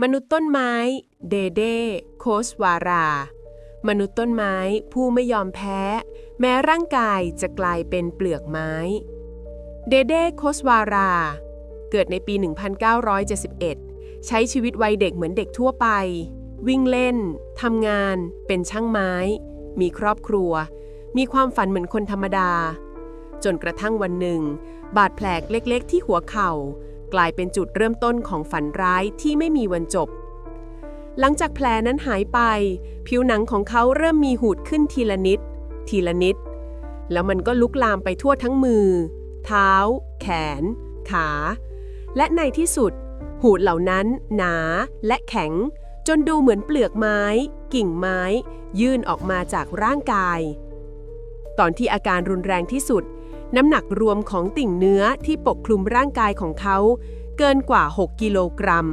มนุษย์ต้นไม้ เดเดโคสวารา มนุษย์ต้นไม้ผู้ไม่ยอมแพ้ แม้ร่างกายจะกลายเป็นเปลือกไม้ เดเดโคสวารา เกิดในปี 1971 ใช้ชีวิตวัยเด็กเหมือนเด็กทั่วไป วิ่งเล่น ทำงาน เป็นช่างไม้ มีครอบครัว มีความฝันเหมือนคนธรรมดา จนกระทั่งวันหนึ่ง บาดแผลเล็กๆ ที่หัวเข่า กลายเป็นจุดเริ่มต้นของฝันร้ายที่ไม่มีวันจบ หลังจากแผลนั้นหายไป ผิวหนังของเขาเริ่มมีหูดขึ้นทีละนิด ทีละนิด แล้วมันก็ลุกลามไปทั่วทั้งมือ เท้า แขน ขา และในที่สุด หูดเหล่านั้น หนา และแข็ง จนดูเหมือนเปลือกไม้ กิ่งไม้ ยื่นออกมาจากร่างกาย ตอนที่อาการรุนแรงที่สุด น้ำหนักรวมของติ่งเนื้อที่ปกคลุมร่างกายของเขา เกินกว่า 6 กิโลกรัม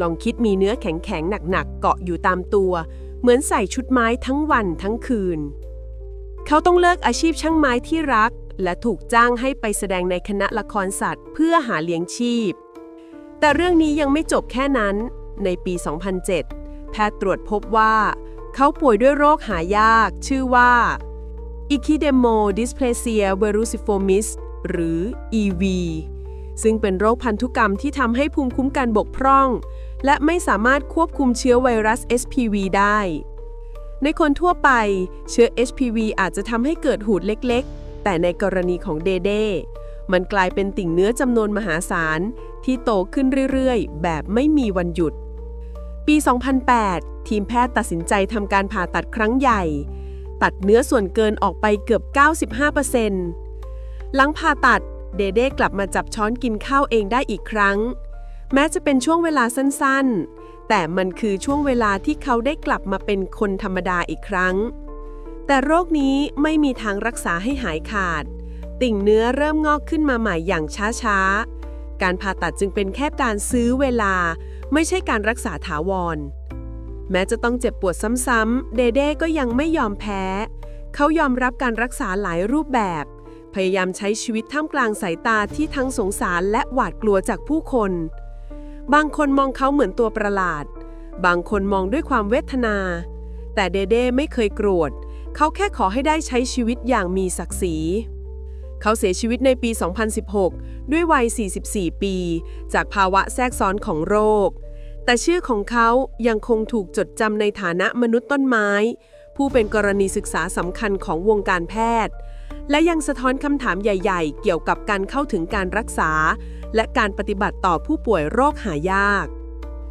ลองคิดมีเนื้อแข็งๆ หนักๆ เกาะอยู่ตามตัว เหมือนใส่ชุดไม้ทั้งวันทั้งคืน เขาต้องเลิกอาชีพช่างไม้ที่รัก และถูกจ้างให้ไปแสดงในคณะละครสัตว์ เพื่อหาเลี้ยงชีพ แต่เรื่องนี้ยังไม่จบแค่นั้น ในปี 2007 แพทย์ตรวจพบว่า เขาป่วยด้วยโรคหายาก ชื่อว่า Ectodermal dysplasia verruciformis หรือ EV ซึ่งเป็นโรคพันธุกรรมที่ทำให้ภูมิคุ้มกันบกพร่อง และไม่สามารถควบคุมเชื้อไวรัส HPV ได้ ในคนทั่วไป เชื้อ HPV อาจจะทำให้เกิดหูดเล็กๆ แต่ในกรณีของเดเดมันกลายเป็นติ่งเนื้อจำนวนมหาศาล ที่โตขึ้นเรื่อยๆ แบบไม่มีวันหยุด ปี 2008 ทีมแพทย์ตัดสินใจทำการผ่าตัดครั้งใหญ่ ตัดเนื้อส่วนเกินออกไปเกือบ 95%หลังผ่าตัดเดเด้กลับมาจับช้อนกินข้าวเองได้อีกครั้ง แม้จะเป็นช่วงเวลาสั้นๆ แต่มันคือช่วงเวลาที่เขาได้กลับมาเป็นคนธรรมดาอีกครั้ง แต่โรคนี้ไม่มีทางรักษาให้หายขาด ติ่งเนื้อเริ่มงอกขึ้นมาใหม่อย่างช้าๆ การผ่าตัดจึงเป็นแค่การซื้อเวลา ไม่ใช่การรักษาถาวร แม้จะต้องเจ็บปวดซ้ำๆ เดเด้ก็ยังไม่ยอมแพ้ เขายอมรับการรักษาหลายรูปแบบ พยายามใช้ชีวิตท่ามกลางสายตาที่ทั้งสงสารและหวาดกลัวจากผู้คน บางคนมองเขาเหมือนตัวประหลาด บางคนมองด้วยความเวทนา แต่เดเด้ไม่เคยโกรธ เขาแค่ขอให้ได้ใช้ชีวิตอย่างมีศักดิ์ศรีเขาเสียชีวิตในปี 2016 ด้วยวัย 44 ปี จากภาวะแทรกซ้อนของโรค แต่ชื่อของเขายังคงถูกจดจำในฐานะมนุษย์ต้นไม้ ผู้เป็นกรณีศึกษาสำคัญของวงการแพทย์ และยังสะท้อนคำถามใหญ่ ๆ เกี่ยวกับการเข้าถึงการรักษา และการปฏิบัติต่อผู้ป่วยโรคหายาก